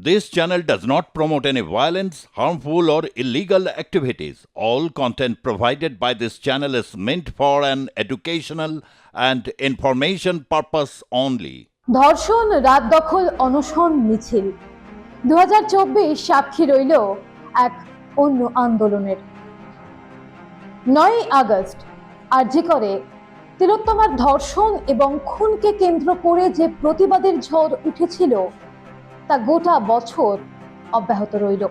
This channel does not promote any violence, harmful, or illegal activities. All content provided by this channel is meant for an educational and information purpose only. ধর্ষণ রাত দখল অনশন মিছিল দুহাজার চব্বিশ সাক্ষী রইল এক অন্য আন্দোলনের নয় আগস্ট আরজি করে তিলোত্তমার ধর্ষণ এবং খুনকে কেন্দ্র করে যে প্রতিবাদের ঝড় উঠেছিল তা গোটা বছর অব্যাহত রইল।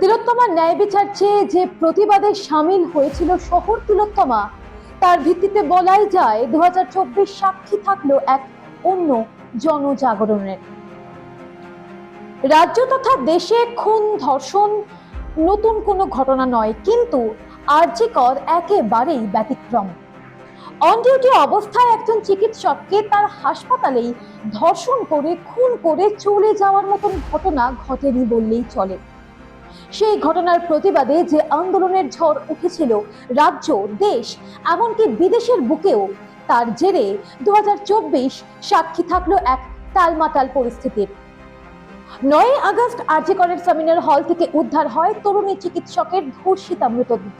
তিলোত্তমার ন্যায় বিচার চেয়ে যে প্রতিবাদে সামিল হয়েছিল শহর তিলোত্তমা, তার ভিত্তিতে বলাই যায় দু হাজার চব্বিশ সাক্ষী থাকল এক অন্য জনজাগরণের। রাজ্য তথা দেশে খুন, ধর্ষণ নতুন কোনো ঘটনা নয়, কিন্তু আর্যিকর একেবারেই ব্যতিক্রম। অন ডিউটি অবস্থায় একজন চিকিৎসককে তার হাসপাতালেই ধর্ষণ করে, খুন করে চলে যাওয়ার মতন ঘটনা ঘটেনি বললেই চলে। সেই ঘটনার প্রতিবাদে যে আন্দোলনের ঝড় উঠেছিল রাজ্য, দেশ, এমনকি বিদেশের বুকেও, তার জেরে দু হাজার চব্বিশ সাক্ষী থাকল এক টালমাটাল পরিস্থিতির। নয় আগস্ট আরজিকরের সেমিনার হল থেকে উদ্ধার হয় তরুণী চিকিৎসকের ধর্ষিতা মৃতদেহ।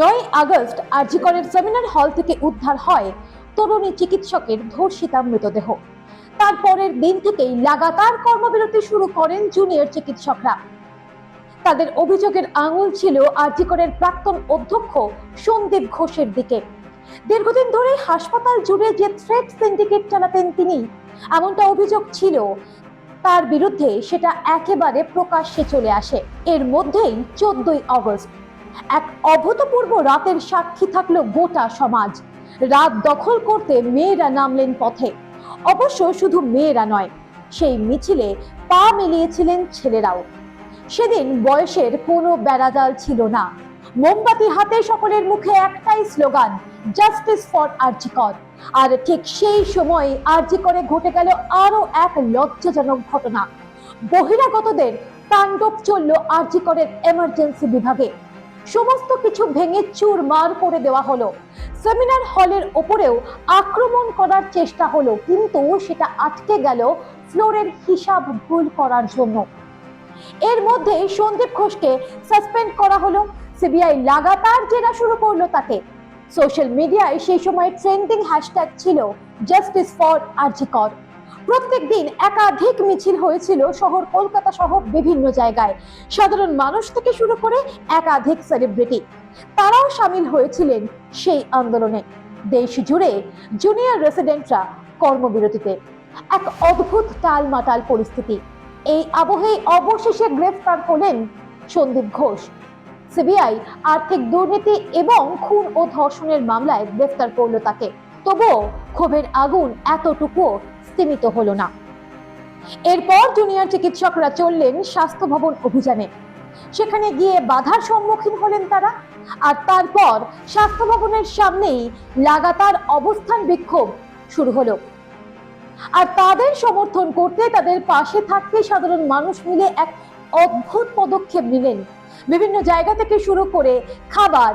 নয় আগস্ট আরজিকরের সেমিনার হল থেকে উদ্ধার হয় তরুণী চিকিৎসকের ধর্ষিতা মৃতদেহ। তারপরের দিন থেকেই লাগাতার কর্মবিরতি শুরু করেন জুনিয়র চিকিৎসকরা। তাদের অভিযোগের আঙুল ছিল আরজিকরের প্রাক্তন অধ্যক্ষ সন্দীপ ঘোষের দিকে। দীর্ঘদিন ধরে হাসপাতাল জুড়ে যে থ্রেড সিন্ডিকেট চালাতেন তিনি, এমনটা অভিযোগ ছিল। তার বিরুদ্ধে সেটা একেবারে প্রকাশ্যে চলে আসে। এর মধ্যেই চোদ্দই অগস্ট এক অভূতপূর্ব রাতের সাক্ষী থাকল গোটা সমাজ। রাত দখল করতে মেয়েরা নামলেন পথে। অবশ্য শুধু মেয়েরা নয়, সেই মিছিলে পা মিলিয়েছিলেন ছেলেরাও। সেদিন বয়সের কোনো বেড়াজাল ছিল না। মোমবাতি হাতে সকলের মুখে একটাই স্লোগান জাস্টিস ফর আরজিকর আর ঠিক সেই সময় আরজিকরে ঘটে গেল আরও এক লজ্জাজনক ঘটনা। বহিরাগতদের তাণ্ডব চলল আরজিকরের এমার্জেন্সি বিভাগে। সমস্ত কিছু ভেঙে চুরমার করে দেওয়া হলো। সেমিনার হলের ওপরেও আক্রমণ করার চেষ্টা হলো, কিন্তু সেটা আটকে গেল ফ্লোরের হিসাব ভুল করার জন্য। এর মধ্যে সন্দীপ ঘোষকে সাসপেন্ড করা হলো। সিবিআই লাগাতার জেরা শুরু করল তাকে। সোশ্যাল মিডিয়ায় সেই সময় ট্রেন্ডিং হ্যাশট্যাগ ছিল, জাস্টিস ফর আরজিকর প্রত্যেক দিন একাধিক মিছিল হয়েছিল শহর কলকাতা সহ বিভিন্ন জায়গায়। সাধারণ মানুষ থেকে শুরু করে একাধিক সেলিব্রিটি তারাও সামিল হয়েছিলেন সেই আন্দোলনে। দেশ জুড়ে জুনিয়র রেসিডেন্টরা কর্মবিরতিতে। এক অদ্ভুত টালমাটাল পরিস্থিতি। এই আবহে অবশেষে গ্রেফতার হলেন সন্দীপ ঘোষ। সিবিআই আর্থিক দুর্নীতি এবং খুন ও ধর্ষণের মামলায় গ্রেফতার করল তাকে। তবুও ক্ষোভের আগুন এতটুকু স্তীমিত হলো না। এরপর জুনিয়র চিকিৎসকরা চললেন স্বাস্থ্য ভবন অভিযানে। সেখানে গিয়ে বাধার সম্মুখীন হলেন তারা আর তারপর স্বাস্থ্য ভবনের সামনেই লাগাতার অবস্থান বিক্ষোভ শুরু হলো। আর তাদের সমর্থন করতে তাদের পাশে থাকতে সাধারণ মানুষ মিলে এক অদ্ভুত পদক্ষেপ নিলেন। বিভিন্ন জায়গা থেকে শুরু করে খাবার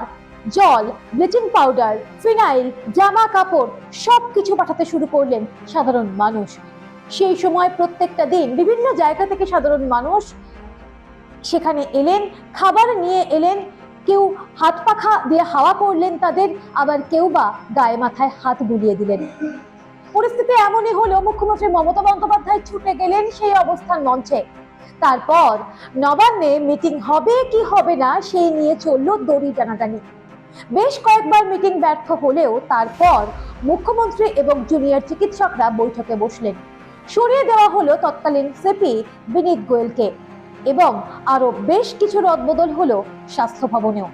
জল, ব্লিচিং পাউডার, ফিনাইল, জামা কাপড় সব কিছু পাঠাতে শুরু করলেন সাধারণ মানুষ। সেই সময় প্রত্যেকটা দিন বিভিন্ন জায়গা থেকে সাধারণ মানুষ সেখানে এলেন, খাবার নিয়ে এলেন, কেউ হাত পাখা দিয়ে হাওয়া করলেন তাদের, আবার কেউ বা গায়ে মাথায় হাত বুলিয়ে দিলেন। পরিস্থিতি এমনই হলো মুখ্যমন্ত্রী মমতা বন্দ্যোপাধ্যায় ছুটে গেলেন সেই অবস্থান মঞ্চে। তারপর নবান্নে মিটিং হবে কি হবে না সেই নিয়ে চলল দড়ি টানাটানি। বেশ কয়েকবার মিটিং ব্যর্থ হলেও তারপর মুখ্যমন্ত্রী এবং জুনিয়র চিকিৎসকরা বৈঠকে বসলেন। সরিয়ে দেওয়া হলো তৎকালীন সিপি বিনীত গোয়েলকে এবং আরও বেশ কিছু রদবদল হলো স্বাস্থ্য ভবনেও।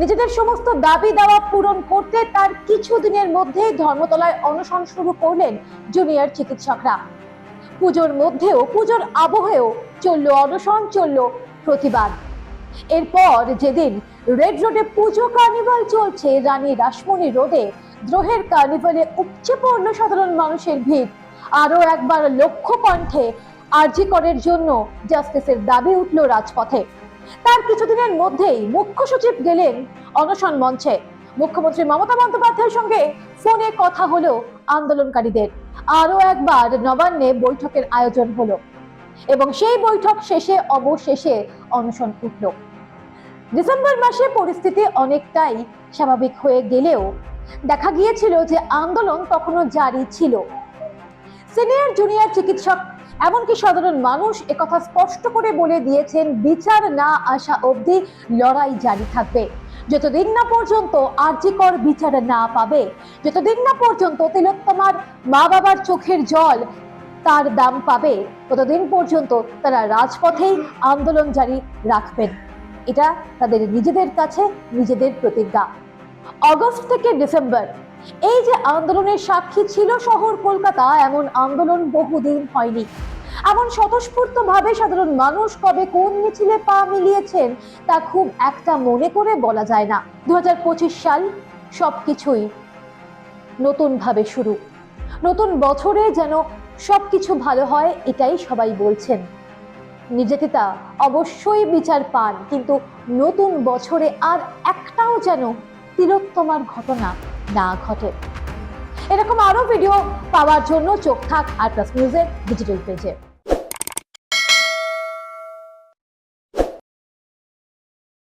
নিজেদের সমস্ত দাবি দাওয়া পূরণ করতে তার কিছুদিনের মধ্যেই ধর্মতলায় অনশন শুরু করলেন জুনিয়র চিকিৎসকরা। পুজোর মধ্যেও, পুজোর আবহেও চলল অনশন, চলল প্রতিবাদ। এরপর যেদিন রেড রোডে পুজো কার্নিভাল চলছে, রানী রাসমণি রোডে দ্রোহের কার্নিভালে উপচে পড়ল সাধারণ মানুষের ভিড়। আরও একবার লক্ষ্য কণ্ঠে আরজি করের জন্য জাস্টিসের দাবি উঠল রাজপথে। তার কিছুদিনের মধ্যেই মুখ্য সচিব গেলেন অনশন মঞ্চে। মুখ্যমন্ত্রী মমতা বন্দ্যোপাধ্যায়ের সঙ্গে ফোনে কথা হলো আন্দোলনকারীদের। আরও একবার নবান্নে বৈঠকের আয়োজন হলো। এবং সেই বৈঠক শেষে অবশেষে অনশন উঠল। ডিসেম্বর মাসে পরিস্থিতি অনেকটাই স্বাভাবিক হয়ে গেলেও দেখা গিয়েছিল যে আন্দোলন তখনও জারি ছিল। সিনিয়র জুনিয়র চিকিৎসক, এমনকি সাধারণ মানুষ একথা স্পষ্ট করে বলে দিয়েছেন, বিচার না আসা অবধি লড়াই জারি থাকবে। যতদিন না পর্যন্ত আর্যিকর বিচার না পাবে, যতদিন না পর্যন্ত তিলোত্তমার মা বাবার চোখের জল তার দাম পাবে ততদিন পর্যন্ত তারা রাজপথেই আন্দোলন জারি রাখবেন। এটা তাদের নিজেদের কাছে নিজেদের প্রতিজ্ঞা। অগস্ট থেকে ডিসেম্বর, এই যে আন্দোলনের সাক্ষী ছিল শহর কলকাতা, এমন আন্দোলন বহুদিন হয়নি। এমন স্বতঃস্ফূর্ত ভাবে সাধারণ মানুষ কবে কোন মিছিলে পা মিলিয়েছেন, তা খুব একটা মনে করে বলা যায় না। দু হাজার পঁচিশ সাল সবকিছুই নতুন ভাবে শুরু। নতুন বছরে যেন সবকিছু ভালো হয়, এটাই সবাই বলছেন। নির্যাতিতা অবশ্যই বিচার পান, কিন্তু নতুন বছরে আর একটাও যেন তিলোত্তমার ঘটনা না ঘটে। এরকম আরও ভিডিও পাওয়ার জন্য চোখ থাক আর প্লাস নিউজের ডিজিটাল পেজে